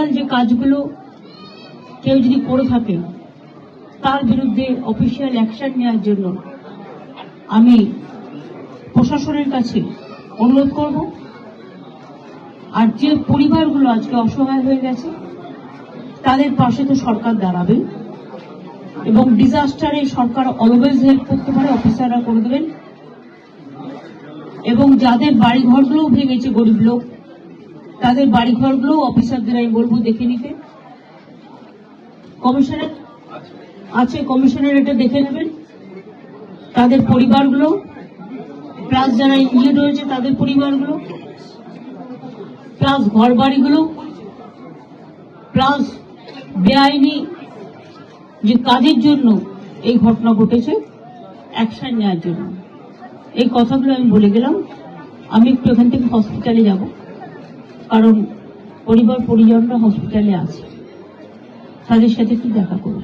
Illegal যে কাজগুলো কেউ যদি করে থাকে, তার বিরুদ্ধে অফিসিয়াল অ্যাকশন নেওয়ার জন্য আমি প্রশাসনের কাছে অনুরোধ করব। আর যে পরিবারগুলো আজকে অসহায় হয়ে গেছে, তাদের পাশে তো সরকার দাঁড়াবে এবং ডিজাস্টারে সরকার অলওয়েজ হেল্প করতে পারে অফিসাররা করে দেবেন। এবং যাদের বাড়ি ঘরগুলোও ভেঙেছে গরিব লোক তাদের বাড়ি ঘরগুলো অফিসারদের আমি বলব দেখে নিতে। কমিশনার? আছে, কমিশনার এটা দেখে নেবেন। তাদের পরিবারগুলো, প্লাস যারা ইঞ্জিওর্ড হয়েছে তাদের পরিবারগুলো, প্লাস ঘর বাড়িগুলো প্লাস বেআইনি যে কাজের জন্য এই ঘটনা ঘটেছে, অ্যাকশন নেওয়ার জন্য। এই কথাগুলো আমি বলে গেলাম। আমি একটু এখান থেকে হসপিটালে যাব। কারণ পরিবার পরিজনরা হসপিটালে আছে। তাদের সাথে একটু দেখা করব